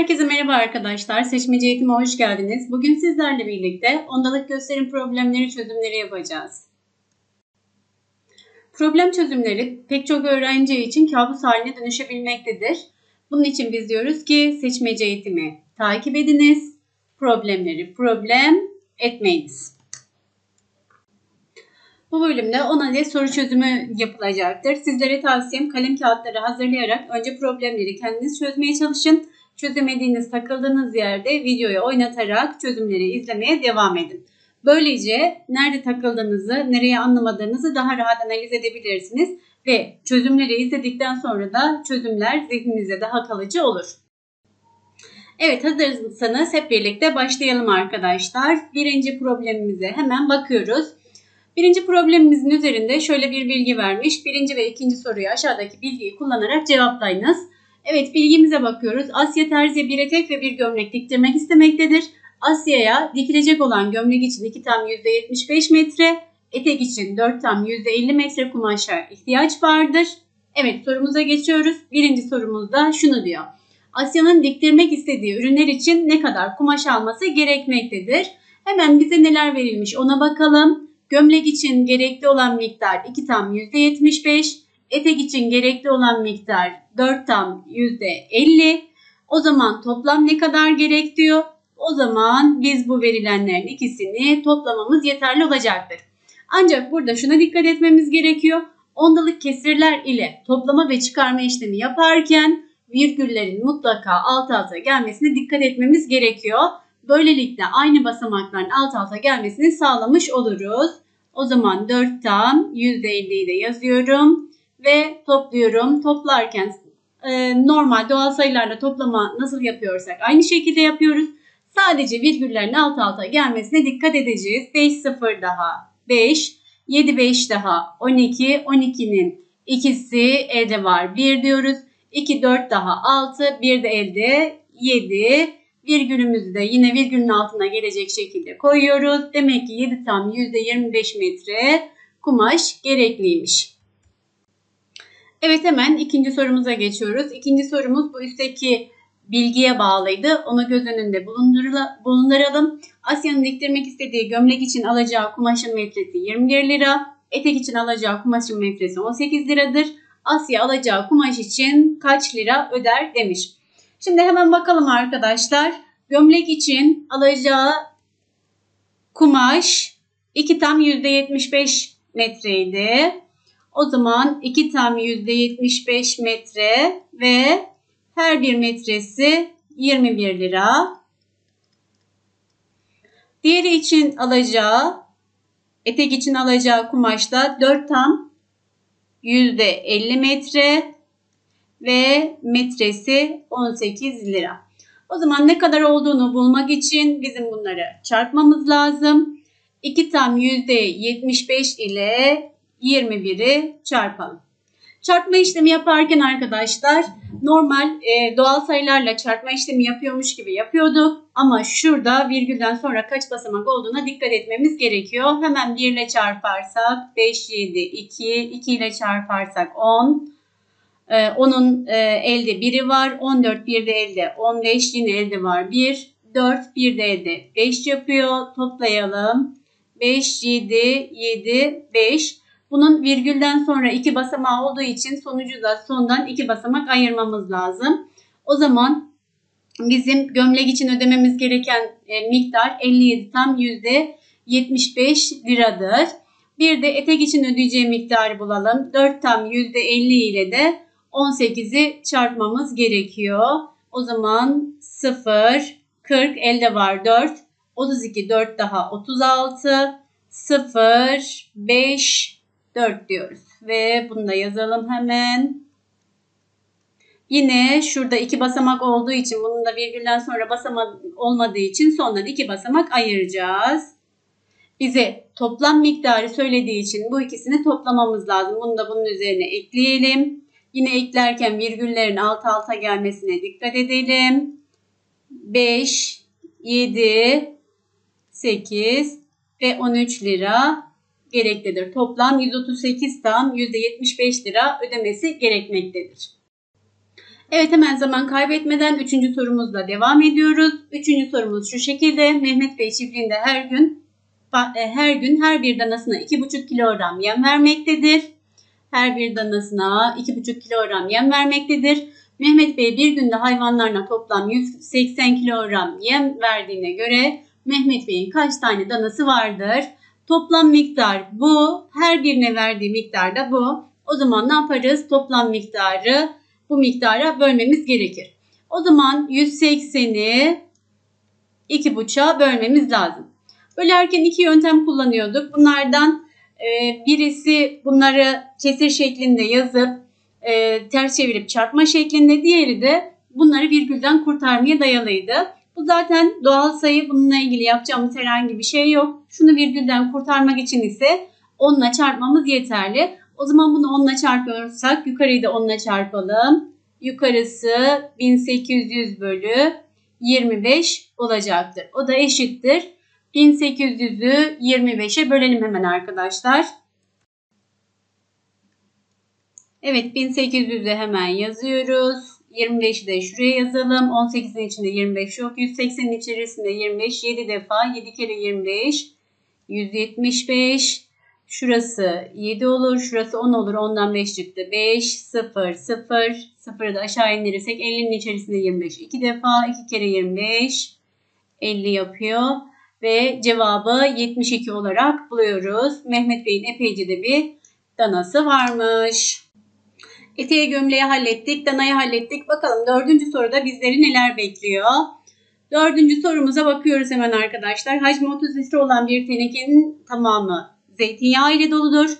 Herkese merhaba arkadaşlar. Seçmeci eğitime hoş geldiniz. Bugün sizlerle birlikte ondalık gösterim problemleri çözümleri yapacağız. Problem çözümleri pek çok öğrenci için kabus haline dönüşebilmektedir. Bunun için biz diyoruz ki seçmeci eğitimi takip ediniz. Problemleri problem etmeyiniz. Bu bölümde 10 adet soru çözümü yapılacaktır. Sizlere tavsiyem kalem kağıtları hazırlayarak önce problemleri kendiniz çözmeye çalışın. Çözemediğiniz, takıldığınız yerde videoyu oynatarak çözümleri izlemeye devam edin. Böylece nerede takıldığınızı, nereye anlamadığınızı daha rahat analiz edebilirsiniz ve çözümleri izledikten sonra da çözümler zihninizde daha kalıcı olur. Evet hazırsanız hep birlikte başlayalım arkadaşlar. Birinci problemimize hemen bakıyoruz. Birinci problemimizin üzerinde şöyle bir bilgi vermiş. Birinci ve ikinci soruyu aşağıdaki bilgiyi kullanarak cevaplayınız. Evet bilgimize bakıyoruz. Asya terziye bir etek ve bir gömlek diktirmek istemektedir. Asya'ya dikilecek olan gömlek için 2 tam %75 metre, etek için 4 tam %50 metre kumaşa ihtiyaç vardır. Evet sorumuza geçiyoruz. Birinci sorumuzda şunu diyor. Asya'nın diktirmek istediği ürünler için ne kadar kumaş alması gerekmektedir? Hemen bize neler verilmiş ona bakalım. Gömlek için gerekli olan miktar 2 tam %75, etek için gerekli olan miktar 4 tam %50. O zaman toplam ne kadar gerek diyor? O zaman biz bu verilenlerin ikisini toplamamız yeterli olacaktır. Ancak burada şuna dikkat etmemiz gerekiyor. Ondalık kesirler ile toplama ve çıkarma işlemi yaparken virgüllerin mutlaka alt alta gelmesine dikkat etmemiz gerekiyor. Böylelikle aynı basamakların alt alta gelmesini sağlamış oluruz. O zaman 4 tam %50'yi de yazıyorum ve topluyorum. Toplarken e, normal doğal sayılarla toplama nasıl yapıyorsak aynı şekilde yapıyoruz. Sadece virgüllerin alt alta gelmesine dikkat edeceğiz. 5 0 daha 5, 7 5 daha 12, 12'nin ikisi elde var 1 diyoruz. 2 4 daha 6, 1 de elde 7. Virgülümüzü de yine virgülün altına gelecek şekilde koyuyoruz. Demek ki 7 tam %25 metre kumaş gerekliymiş. Evet hemen ikinci sorumuza geçiyoruz. İkinci sorumuz bu üstteki bilgiye bağlıydı. Onu göz önünde bulunduralım. Asya'nın diktirmek istediği gömlek için alacağı kumaşın metresi 21 lira. Etek için alacağı kumaşın metresi 18 liradır. Asya alacağı kumaş için kaç lira öder demiş. Şimdi hemen bakalım arkadaşlar. Gömlek için alacağı kumaş 2 tam %75 metreydi. O zaman 2 tam %75 metre ve her bir metresi 21 lira. Diğeri için alacağı, etek için alacağı kumaşta 4 tam %50 metre ve metresi 18 lira. O zaman ne kadar olduğunu bulmak için bizim bunları çarpmamız lazım. 2 tam %75 ile 21'i çarpalım. Çarpma işlemi yaparken arkadaşlar normal e, doğal sayılarla çarpma işlemi yapıyormuş gibi yapıyorduk. Ama şurada virgülden sonra kaç basamak olduğuna dikkat etmemiz gerekiyor. Hemen 1 ile çarparsak 5, 7, 2, 2 ile çarparsak 10. Ee, onun e, elde biri var. 14 bir de elde 15 yine elde var 1. 4 bir de elde 5 yapıyor. Toplayalım. 5, 7, 7, 5. Bunun virgülden sonra iki basamağı olduğu için sonucu da sondan iki basamak ayırmamız lazım. O zaman bizim gömlek için ödememiz gereken e, miktar 57 tam yüzde 75 liradır. Bir de etek için ödeyeceği miktarı bulalım. 4 tam yüzde 50 ile de 18'i çarpmamız gerekiyor. O zaman 0, 40 elde var 4, 32 4 daha 36, 0, 5, 4 diyoruz. Ve bunu da yazalım hemen. Yine şurada iki basamak olduğu için bunun da virgülden sonra basamak olmadığı için sondan iki basamak ayıracağız. Bize toplam miktarı söylediği için bu ikisini toplamamız lazım. Bunu da bunun üzerine ekleyelim. Yine eklerken virgüllerin alt alta gelmesine dikkat edelim. 5, 7, 8 ve 13 lira gereklidir. Toplam 138 tam %75 lira ödemesi gerekmektedir. Evet hemen zaman kaybetmeden üçüncü sorumuzla devam ediyoruz. Üçüncü sorumuz şu şekilde. Mehmet Bey çiftliğinde her gün e, her gün her bir danasına 2,5 kilogram yem vermektedir. Her bir danasına 2,5 kilogram yem vermektedir. Mehmet Bey bir günde hayvanlarına toplam 180 kilogram yem verdiğine göre Mehmet Bey'in kaç tane danası vardır? Toplam miktar bu. Her birine verdiği miktar da bu. O zaman ne yaparız? Toplam miktarı bu miktara bölmemiz gerekir. O zaman 180'i 2,5'a bölmemiz lazım. Bölerken iki yöntem kullanıyorduk. Bunlardan e, birisi bunları kesir şeklinde yazıp e, ters çevirip çarpma şeklinde. Diğeri de bunları virgülden kurtarmaya dayalıydı. Bu zaten doğal sayı. Bununla ilgili yapacağımız herhangi bir şey yok. Şunu virgülden kurtarmak için ise 10 ile çarpmamız yeterli. O zaman bunu 10 ile çarpıyorsak yukarıyı da 10 ile çarpalım. Yukarısı 1800 bölü 25 olacaktır. O da eşittir. 1800'ü 25'e bölelim hemen arkadaşlar. Evet 1800'ü hemen yazıyoruz. 25'i de şuraya yazalım. 18'in içinde 25 yok. 180'in içerisinde 25. 7 defa 7 kere 25. 175. Şurası 7 olur. Şurası 10 olur. 10'dan 5 çıktı. 5, 0, 0. 0'ı da aşağı indirirsek 50'nin içerisinde 25. 2 defa 2 kere 25. 50 yapıyor. Ve cevabı 72 olarak buluyoruz. Mehmet Bey'in epeyce de bir danası varmış. Eteği gömleği hallettik. Danayı hallettik. Bakalım dördüncü soruda bizleri neler bekliyor? Dördüncü sorumuza bakıyoruz hemen arkadaşlar. Hacmi 30 litre olan bir tenekenin tamamı zeytinyağı ile doludur.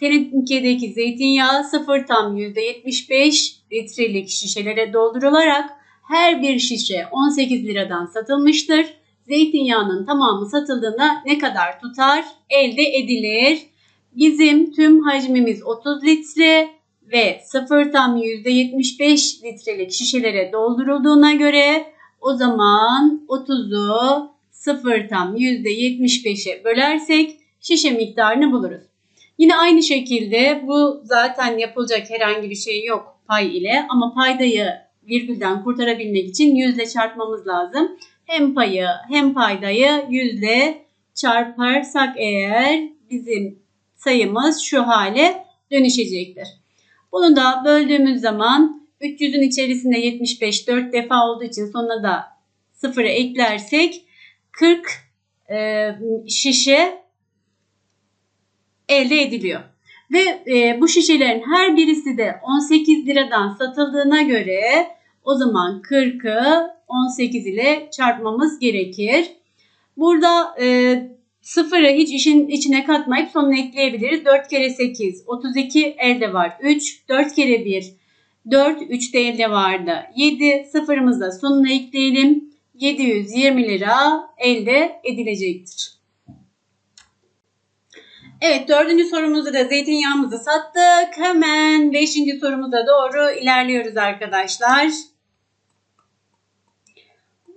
Tenekedeki zeytinyağı 0 tam %75 litrelik şişelere doldurularak her bir şişe 18 liradan satılmıştır. Zeytinyağının tamamı satıldığında ne kadar tutar? Elde edilir. Bizim tüm hacmimiz 30 litre ve 0 tam %75 litrelik şişelere doldurulduğuna göre o zaman 30'u 0 tam %75'e bölersek şişe miktarını buluruz. Yine aynı şekilde bu zaten yapılacak herhangi bir şey yok pay ile ama paydayı virgülden kurtarabilmek için yüzle çarpmamız lazım. Hem payı hem paydayı yüzle çarparsak eğer bizim sayımız şu hale dönüşecektir. Bunu da böldüğümüz zaman 300'ün içerisinde 75 4 defa olduğu için sonuna da sıfırı eklersek 40 e, şişe elde ediliyor. Ve e, bu şişelerin her birisi de 18 liradan satıldığına göre o zaman 40'ı 18 ile çarpmamız gerekir. Burada e, sıfırı hiç işin içine katmayıp sonuna ekleyebiliriz. 4 kere 8 32 elde var. 3 4 kere 1 4 3 de elde vardı. 7 sıfırımızı da sonuna ekleyelim. 720 lira elde edilecektir. Evet dördüncü sorumuzda da zeytinyağımızı sattık. Hemen beşinci sorumuza doğru ilerliyoruz arkadaşlar.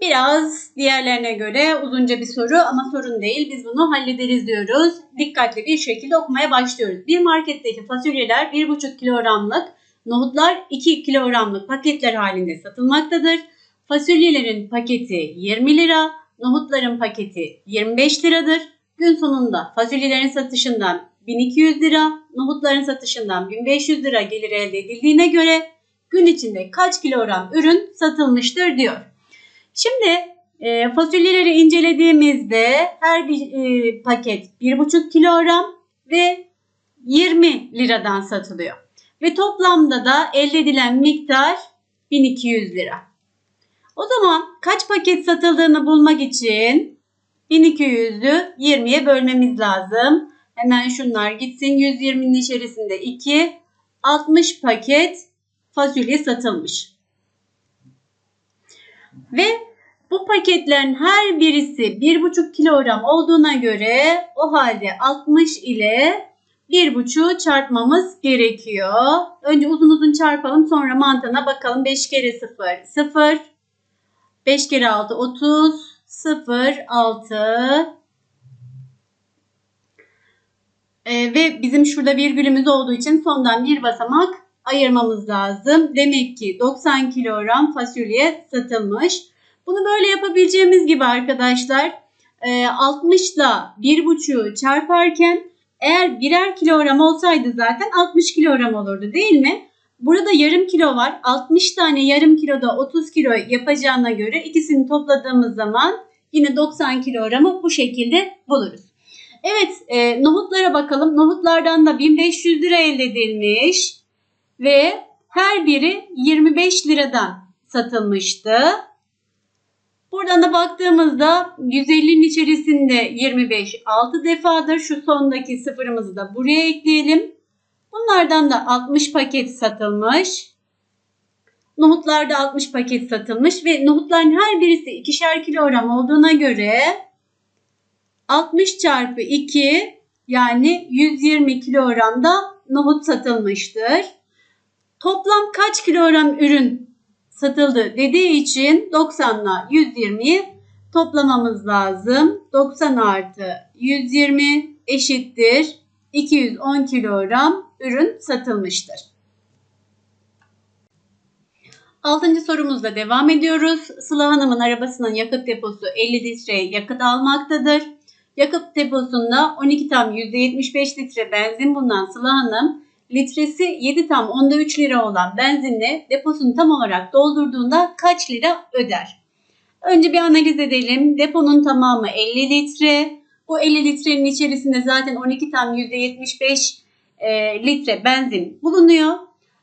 Biraz diğerlerine göre uzunca bir soru ama sorun değil. Biz bunu hallederiz diyoruz. Dikkatli bir şekilde okumaya başlıyoruz. Bir marketteki fasulyeler 1,5 kilogramlık, nohutlar 2 kilogramlık paketler halinde satılmaktadır. Fasulyelerin paketi 20 lira, nohutların paketi 25 liradır. Gün sonunda fasulyelerin satışından 1200 lira, nohutların satışından 1500 lira gelir elde edildiğine göre gün içinde kaç kilogram ürün satılmıştır diyor. Şimdi e, fasulyeleri incelediğimizde her bir e, paket 1,5 kilogram ve 20 liradan satılıyor. Ve toplamda da elde edilen miktar 1200 lira. O zaman kaç paket satıldığını bulmak için 1200'ü 20'ye bölmemiz lazım. Hemen şunlar gitsin. 120'nin içerisinde 2, 60 paket fasulye satılmış. Ve bu paketlerin her birisi 1,5 kilogram olduğuna göre o halde 60 ile 1,5'u çarpmamız gerekiyor. Önce uzun uzun çarpalım sonra mantığına bakalım. 5 kere 0 0. 5 kere 6 30. 0 6. Ee, ve bizim şurada virgülümüz olduğu için sondan bir basamak ayırmamız lazım. Demek ki 90 kilogram fasulye satılmış. Bunu böyle yapabileceğimiz gibi arkadaşlar 60 ile 1,5'u çarparken eğer birer kilogram olsaydı zaten 60 kilogram olurdu değil mi? Burada yarım kilo var. 60 tane yarım kiloda 30 kilo yapacağına göre ikisini topladığımız zaman yine 90 kilogramı bu şekilde buluruz. Evet e, nohutlara bakalım. Nohutlardan da 1500 lira elde edilmiş ve her biri 25 liradan satılmıştı. Buradan da baktığımızda 150'nin içerisinde 25 6 defadır. Şu sondaki sıfırımızı da buraya ekleyelim. Bunlardan da 60 paket satılmış. Nohutlarda 60 paket satılmış ve nohutların her birisi ikişer kilogram olduğuna göre 60 çarpı 2 yani 120 kilogramda nohut satılmıştır. Toplam kaç kilogram ürün satıldı dediği için 90 ile 120'yi toplamamız lazım. 90 artı 120 eşittir 210 kilogram ürün satılmıştır. Altıncı sorumuzla devam ediyoruz. Sıla Hanım'ın arabasının yakıt deposu 50 litre yakıt almaktadır. Yakıt deposunda 12 tam %75 litre benzin bulunan Sıla Hanım litresi 7 tam onda 3 lira olan benzinle deposunu tam olarak doldurduğunda kaç lira öder? Önce bir analiz edelim. Deponun tamamı 50 litre. Bu 50 litrenin içerisinde zaten 12 tam %75 e, litre benzin bulunuyor.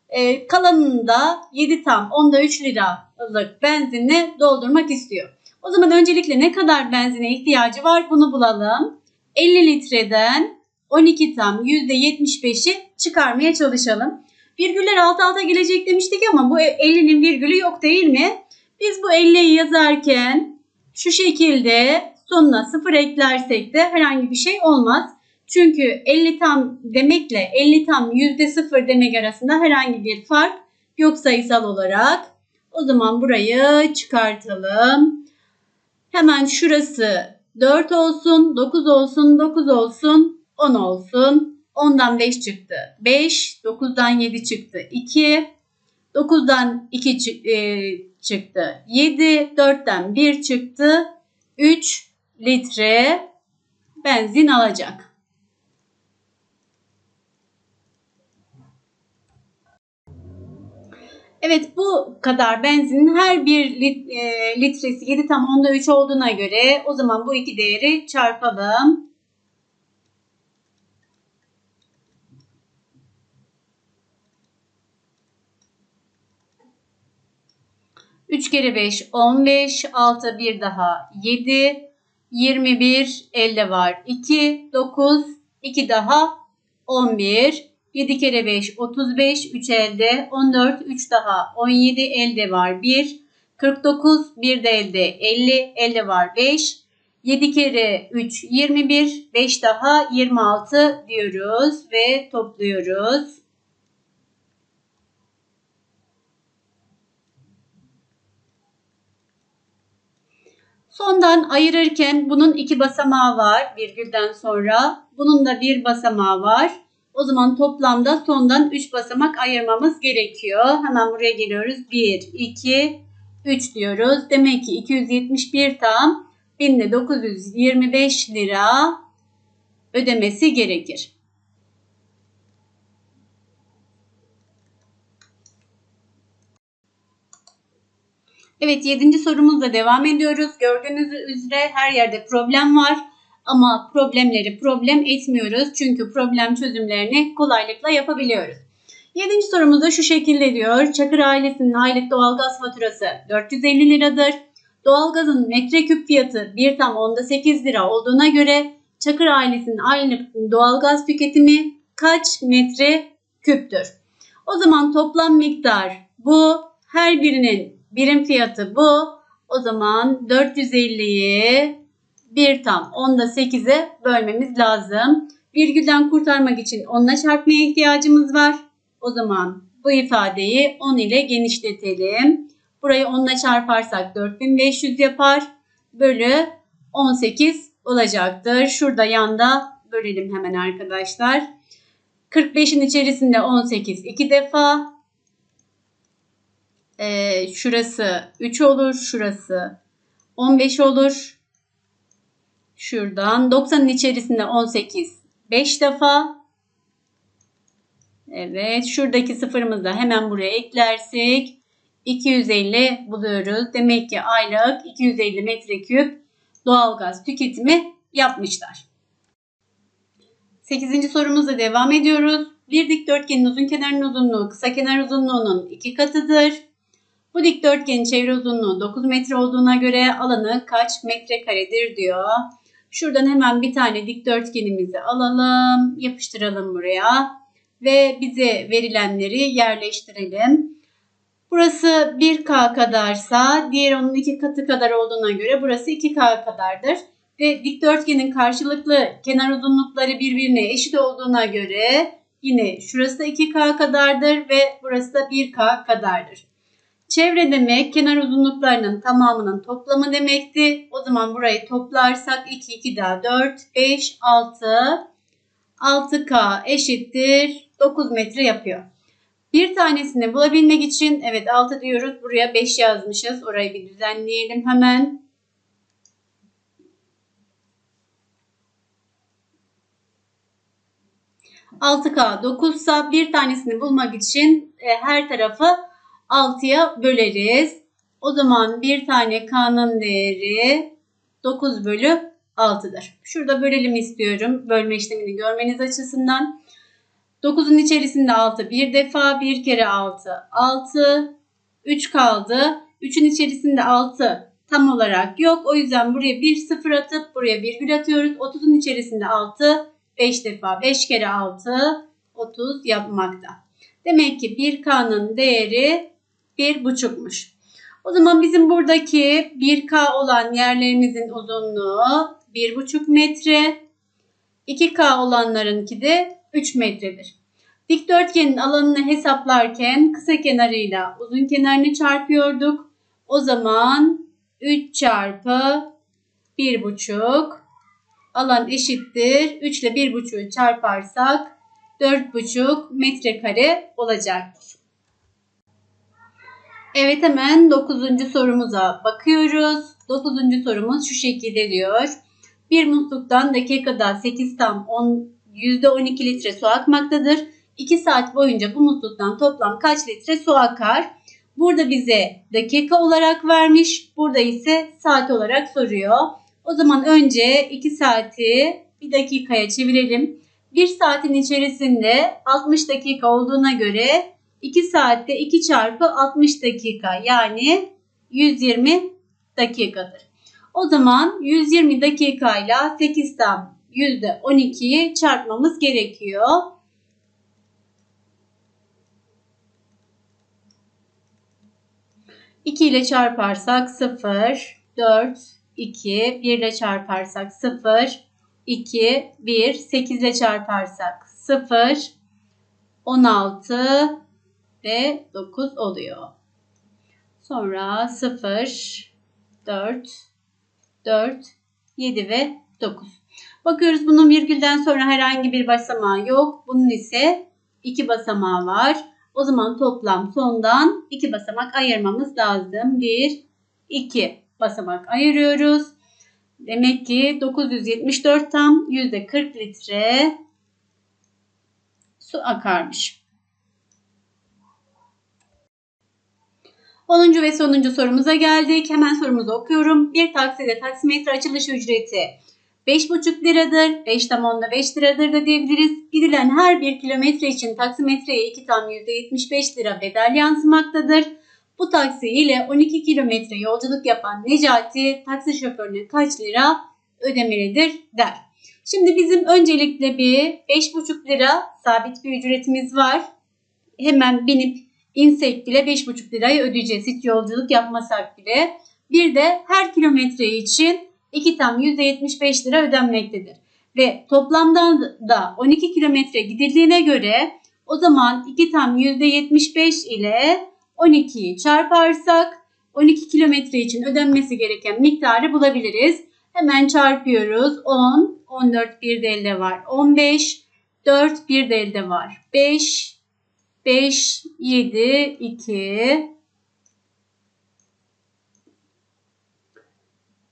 E, kalanını da 7 tam onda 3 liralık benzinle doldurmak istiyor. O zaman öncelikle ne kadar benzine ihtiyacı var bunu bulalım. 50 litreden 12 tam %75'i çıkarmaya çalışalım. Virgüller alt alta gelecek demiştik ama bu 50'nin virgülü yok değil mi? Biz bu 50'yi yazarken şu şekilde sonuna 0 eklersek de herhangi bir şey olmaz. Çünkü 50 tam demekle 50 tam %0 demek arasında herhangi bir fark yok sayısal olarak. O zaman burayı çıkartalım. Hemen şurası 4 olsun, 9 olsun, 9 olsun, 10 olsun. 10'dan 5 çıktı. 5, 9'dan 7 çıktı. 2, 9'dan 2 çıktı. 7, 4'ten 1 çıktı. 3 litre benzin alacak. Evet bu kadar benzinin her bir e, litresi 7 tam onda 3 olduğuna göre o zaman bu iki değeri çarpalım. Üç kere beş on beş altı bir daha yedi yirmi bir elde var iki dokuz iki daha on bir. 7 kere 5 35 3 elde 14 3 daha 17 elde var 1 49 1 de elde 50 elde var 5 7 kere 3 21 5 daha 26 diyoruz ve topluyoruz. Sondan ayırırken bunun iki basamağı var virgülden sonra. Bunun da bir basamağı var. O zaman toplamda sondan 3 basamak ayırmamız gerekiyor. Hemen buraya geliyoruz. 1, 2, 3 diyoruz. Demek ki 271 tam 1925 lira ödemesi gerekir. Evet 7. sorumuzla devam ediyoruz. Gördüğünüz üzere her yerde problem var. Ama problemleri problem etmiyoruz. Çünkü problem çözümlerini kolaylıkla yapabiliyoruz. Yedinci sorumuz da şu şekilde diyor. Çakır ailesinin aylık doğalgaz faturası 450 liradır. Doğalgazın metreküp fiyatı 1 tam onda 8 lira olduğuna göre Çakır ailesinin aylık doğalgaz tüketimi kaç metre küptür? O zaman toplam miktar bu. Her birinin birim fiyatı bu. O zaman 450'yi 1 tam 10'da 8'e bölmemiz lazım. Virgülden kurtarmak için 10'la çarpmaya ihtiyacımız var. O zaman bu ifadeyi 10 ile genişletelim. Burayı 10'la çarparsak 4500 yapar. Bölü 18 olacaktır. Şurada yanda bölelim hemen arkadaşlar. 45'in içerisinde 18 iki defa. Ee, şurası 3 olur. Şurası 15 olur. Şuradan 90'ın içerisinde 18 5 defa. Evet şuradaki sıfırımızı da hemen buraya eklersek 250 buluyoruz. Demek ki aylık 250 metreküp doğalgaz tüketimi yapmışlar. 8. sorumuzla devam ediyoruz. Bir dikdörtgenin uzun kenarın uzunluğu kısa kenar uzunluğunun iki katıdır. Bu dikdörtgenin çevre uzunluğu 9 metre olduğuna göre alanı kaç metrekaredir diyor. Şuradan hemen bir tane dikdörtgenimizi alalım, yapıştıralım buraya ve bize verilenleri yerleştirelim. Burası 1K kadarsa diğer onun iki katı kadar olduğuna göre burası 2K kadardır. Ve dikdörtgenin karşılıklı kenar uzunlukları birbirine eşit olduğuna göre yine şurası da 2K kadardır ve burası da 1K kadardır. Çevre demek kenar uzunluklarının tamamının toplamı demekti. O zaman burayı toplarsak 2, 2 daha 4, 5, 6, 6K eşittir 9 metre yapıyor. Bir tanesini bulabilmek için evet 6 diyoruz. Buraya 5 yazmışız. Orayı bir düzenleyelim hemen. Altı K 9 ise bir tanesini bulmak için e, her tarafı 6'ya böleriz. O zaman bir tane K'nın değeri 9 bölü 6'dır. Şurada bölelim istiyorum. Bölme işlemini görmeniz açısından. 9'un içerisinde 6 bir defa. Bir kere 6. 6. 3 kaldı. 3'ün içerisinde 6 tam olarak yok. O yüzden buraya bir sıfır atıp buraya virgül atıyoruz. 30'un içerisinde 6 5 defa. 5 kere 6 30 yapmakta. Demek ki 1K'nın değeri 1,5'muş. O zaman bizim buradaki 1K olan yerlerimizin uzunluğu 1,5 metre. 2K olanlarınki de 3 metredir. Dikdörtgenin alanını hesaplarken kısa kenarıyla uzun kenarını çarpıyorduk. O zaman 3 çarpı 1,5 alan eşittir. 3 ile 1,5'u çarparsak 4,5 metrekare olacaktır. Evet hemen 9. sorumuza bakıyoruz. 9. sorumuz şu şekilde diyor. Bir musluktan dakikada 8 tam 10, %12 litre su akmaktadır. 2 saat boyunca bu musluktan toplam kaç litre su akar? Burada bize dakika olarak vermiş. Burada ise saat olarak soruyor. O zaman önce 2 saati bir dakikaya çevirelim. 1 saatin içerisinde 60 dakika olduğuna göre 2 saatte 2 çarpı 60 dakika yani 120 dakikadır. O zaman 120 dakikayla 8 tam %12'yi çarpmamız gerekiyor. İki ile çarparsak 0, 4, 2, 1 ile çarparsak 0, 2, 1, 8 ile çarparsak 0, 16 ve 9 oluyor. Sonra 0, 4, 4, 7 ve 9. Bakıyoruz bunun virgülden sonra herhangi bir basamağı yok. Bunun ise iki basamağı var. O zaman toplam sondan iki basamak ayırmamız lazım. 1, 2 basamak ayırıyoruz. Demek ki 974 tam %40 litre su akarmış. 10. ve sonuncu sorumuza geldik. Hemen sorumuzu okuyorum. Bir takside taksimetre açılış ücreti 5,5 liradır. 5 tam onda 5 liradır da diyebiliriz. Gidilen her bir kilometre için taksimetreye 2 tam %75 lira bedel yansımaktadır. Bu taksi ile 12 kilometre yolculuk yapan Necati taksi şoförüne kaç lira ödemelidir der. Şimdi bizim öncelikle bir 5,5 lira sabit bir ücretimiz var. Hemen binip insek bile 5,5 lirayı ödeyeceğiz hiç yolculuk yapmasak bile. Bir de her kilometre için 2 tam %75 lira ödenmektedir. Ve toplamdan da 12 kilometre gidildiğine göre o zaman 2 tam %75 ile 12'yi çarparsak 12 kilometre için ödenmesi gereken miktarı bulabiliriz. Hemen çarpıyoruz. 10, 14 bir de elde var. 15, 4 bir de elde var. 5, 5, 7, 2,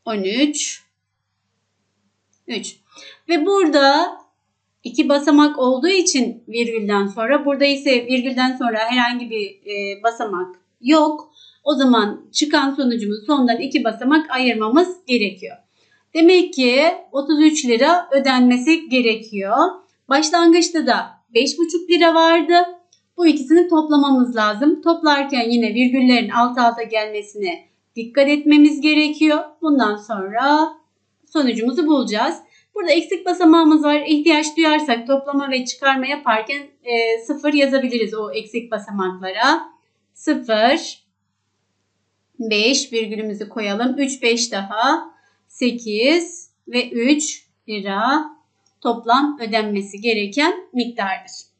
13, 3. Ve burada iki basamak olduğu için virgülden sonra, burada ise virgülden sonra herhangi bir e, basamak yok. O zaman çıkan sonucumuz sondan iki basamak ayırmamız gerekiyor. Demek ki 33 lira ödenmesi gerekiyor. Başlangıçta da 5,5 lira vardı. Bu ikisini toplamamız lazım. Toplarken yine virgüllerin alt alta gelmesine dikkat etmemiz gerekiyor. Bundan sonra sonucumuzu bulacağız. Burada eksik basamağımız var. İhtiyaç duyarsak toplama ve çıkarma yaparken e, 0 yazabiliriz o eksik basamaklara. 0 5 virgülümüzü koyalım. 3 5 daha 8 ve 3 lira toplam ödenmesi gereken miktardır.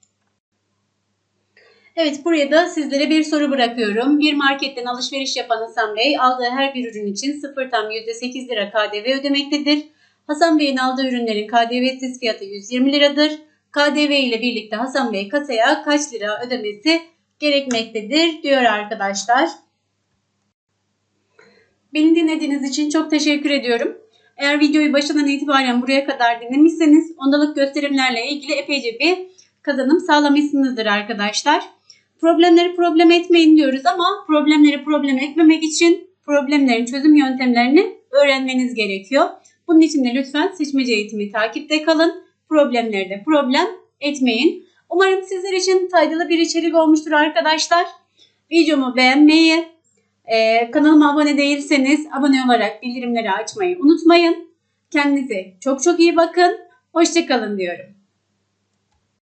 Evet buraya da sizlere bir soru bırakıyorum. Bir marketten alışveriş yapan Hasan Bey aldığı her bir ürün için 0 tam %8 lira KDV ödemektedir. Hasan Bey'in aldığı ürünlerin KDV'siz fiyatı 120 liradır. KDV ile birlikte Hasan Bey kasaya kaç lira ödemesi gerekmektedir diyor arkadaşlar. Beni dinlediğiniz için çok teşekkür ediyorum. Eğer videoyu başından itibaren buraya kadar dinlemişseniz ondalık gösterimlerle ilgili epeyce bir kazanım sağlamışsınızdır arkadaşlar. Problemleri problem etmeyin diyoruz ama problemleri problem etmemek için problemlerin çözüm yöntemlerini öğrenmeniz gerekiyor. Bunun için de lütfen seçmece eğitimi takipte kalın. Problemleri de problem etmeyin. Umarım sizler için faydalı bir içerik olmuştur arkadaşlar. Videomu beğenmeyi, ee, kanalıma abone değilseniz abone olarak bildirimleri açmayı unutmayın. Kendinize çok çok iyi bakın. Hoşçakalın diyorum.